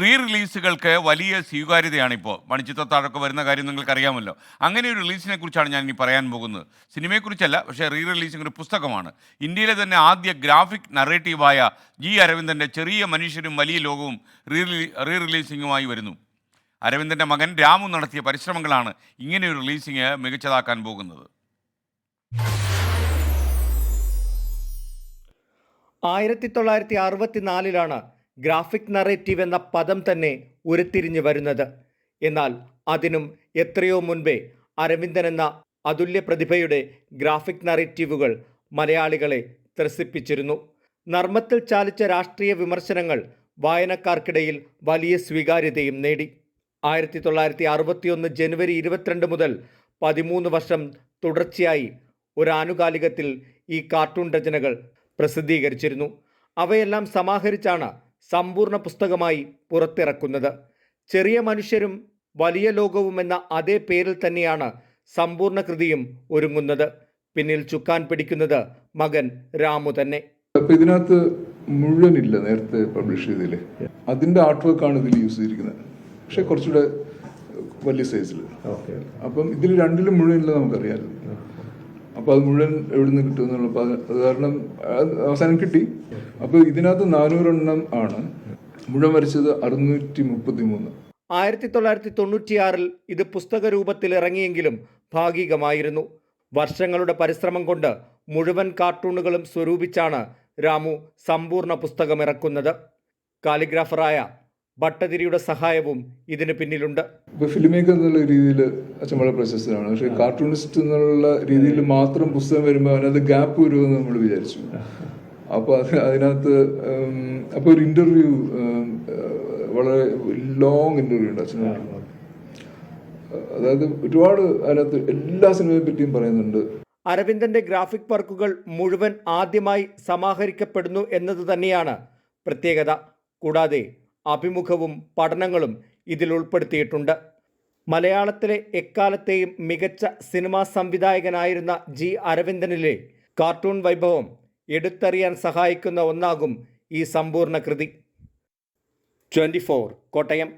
Re റിലീസുകൾക്ക് വലിയ സ്വീകാര്യതയാണ് ഇപ്പോൾ മണിച്ചിത്രത്താഴൊക്കെ വരുന്ന കാര്യം നിങ്ങൾക്കറിയാമല്ലോ. അങ്ങനെ ഒരു റിലീസിനെ കുറിച്ചാണ് ഞാൻ ഇനി പറയാൻ പോകുന്നത്. സിനിമയെക്കുറിച്ചല്ല പക്ഷേ റീ റിലീസിംഗ് ഒരു പുസ്തകമാണ്. ഇന്ത്യയിലെ തന്നെ ആദ്യ ഗ്രാഫിക് നറേറ്റീവായ ജി അരവിന്ദന്റെ ചെറിയ മനുഷ്യരും വലിയ ലോകവും റീ റീ റിലീസിങ്ങുമായി വരുന്നു. അരവിന്ദന്റെ മകൻ രാമു നടത്തിയ പരിശ്രമങ്ങളാണ് ഇങ്ങനെ ഒരു റിലീസിങ് മികച്ചതാക്കാൻ പോകുന്നത്. ആയിരത്തി തൊള്ളായിരത്തി അറുപത്തിനാലിലാണ് ഗ്രാഫിക് നറേറ്റീവ് എന്ന പദം തന്നെ ഉരുത്തിരിഞ്ഞു വരുന്നത്. എന്നാൽ അതിനും എത്രയോ മുൻപേ അരവിന്ദൻ എന്ന അതുല്യ പ്രതിഭയുടെ ഗ്രാഫിക് നറേറ്റീവുകൾ മലയാളികളെ ത്രസിപ്പിച്ചിരുന്നു. നർമ്മത്തിൽ ചാലിച്ച രാഷ്ട്രീയ വിമർശനങ്ങൾ വായനക്കാർക്കിടയിൽ വലിയ സ്വീകാര്യതയും നേടി. ആയിരത്തി തൊള്ളായിരത്തി അറുപത്തിയൊന്ന് ജനുവരി ഇരുപത്തിരണ്ട് മുതൽ പതിമൂന്ന് വർഷം തുടർച്ചയായി ഒരു ആനുകാലികത്തിൽ ഈ കാർട്ടൂൺ രചനകൾ പ്രസിദ്ധീകരിച്ചിരുന്നു. അവയെല്ലാം സമാഹരിച്ചാണ് സമ്പൂർണ പുസ്തകമായി പുറത്തിറക്കുന്നത്. ചെറിയ മനുഷ്യരും വലിയ ലോകവും എന്ന അതേ പേരിൽ തന്നെയാണ് സമ്പൂർണ കൃതിയും ഒരുങ്ങുന്നത്. പിന്നിൽ ചുക്കാൻ പിടിക്കുന്നത് മകൻ രാമു തന്നെ. അപ്പൊ ഇതിനകത്ത് മുഴുവനില്ല നേരത്തെ പബ്ലിഷ് ചെയ്തതിൽ. അതിന്റെ ആർട്ട് വർക്ക് ആണ് ഇതിൽ യൂസ് ചെയ്തിരിക്കുന്നത്. പക്ഷെ കുറച്ചുകൂടെ വലിയ സൈസിൽ അപ്പം ഇതിൽ രണ്ടിലും മുഴുവനില്ല നമുക്കറിയാമല്ലോ അപ്പൊ അത് മുഴുവൻ എവിടെ നിന്ന് കിട്ടും അത് കാരണം അവസാനം കിട്ടി. അപ്പൊ ഇതിനകത്ത് നാനൂറെണ്ണം ആണ്. മുഴുവൻ വരച്ചത് അറുന്നൂറ്റി മുപ്പത്തി മൂന്ന് ആയിരത്തി തൊള്ളായിരത്തി തൊണ്ണൂറ്റിയാറിൽ ഇത് പുസ്തക രൂപത്തിൽ ഇറങ്ങിയെങ്കിലും ഭാഗികമായിരുന്നു. വർഷങ്ങളുടെ പരിശ്രമം കൊണ്ട് മുഴുവൻ കാർട്ടൂണുകളും സ്വരൂപിച്ചാണ് രാമു സമ്പൂർണ പുസ്തകം ഇറക്കുന്നത് കാലിഗ്രാഫറായ ഭട്ടതിരിയുടെ സഹായവും ഇതിന് പിന്നിലുണ്ട്. ഫിലിം മേക്കർ എന്നുള്ള രീതിയിൽ അച്ഛൻ വളരെ പ്രശസ്തനാണ്. പക്ഷേ കാർട്ടൂണിസ്റ്റ് എന്നുള്ള രീതിയിൽ മാത്രം പുസ്തകം വരുമ്പോൾ അതിനകത്ത് ഗ്യാപ്പ് വരുമെന്ന് നമ്മൾ വിചാരിച്ചു. അപ്പൊ അത് അതിനകത്ത് അപ്പോൾ അപ്പൊ ഒരു ഇന്റർവ്യൂ വളരെ ലോങ് ഇന്റർവ്യൂ ഉണ്ട് അച്ഛനോട് അതായത് ഒരുപാട് അതിനകത്ത് എല്ലാ സിനിമയെ പറ്റിയും പറയുന്നുണ്ട്. അരവിന്ദന്റെ ഗ്രാഫിക് വർക്കുകൾ മുഴുവൻ ആദ്യമായി സമാഹരിക്കപ്പെടുന്നു എന്നത് തന്നെയാണ് പ്രത്യേകത. കൂടാതെ അഭിമുഖവും പഠനങ്ങളും ഇതിൽ ഉൾപ്പെടുത്തിയിട്ടുണ്ട്. മലയാളത്തിലെ എക്കാലത്തെയും മികച്ച സിനിമാ സംവിധായകനായിരുന്ന ജി അരവിന്ദനിലെ കാർട്ടൂൺ വൈഭവം എടുത്തറിയാൻ സഹായിക്കുന്ന ഒന്നാകും ഈ സമ്പൂർണ കൃതി. ട്വന്റി കോട്ടയം.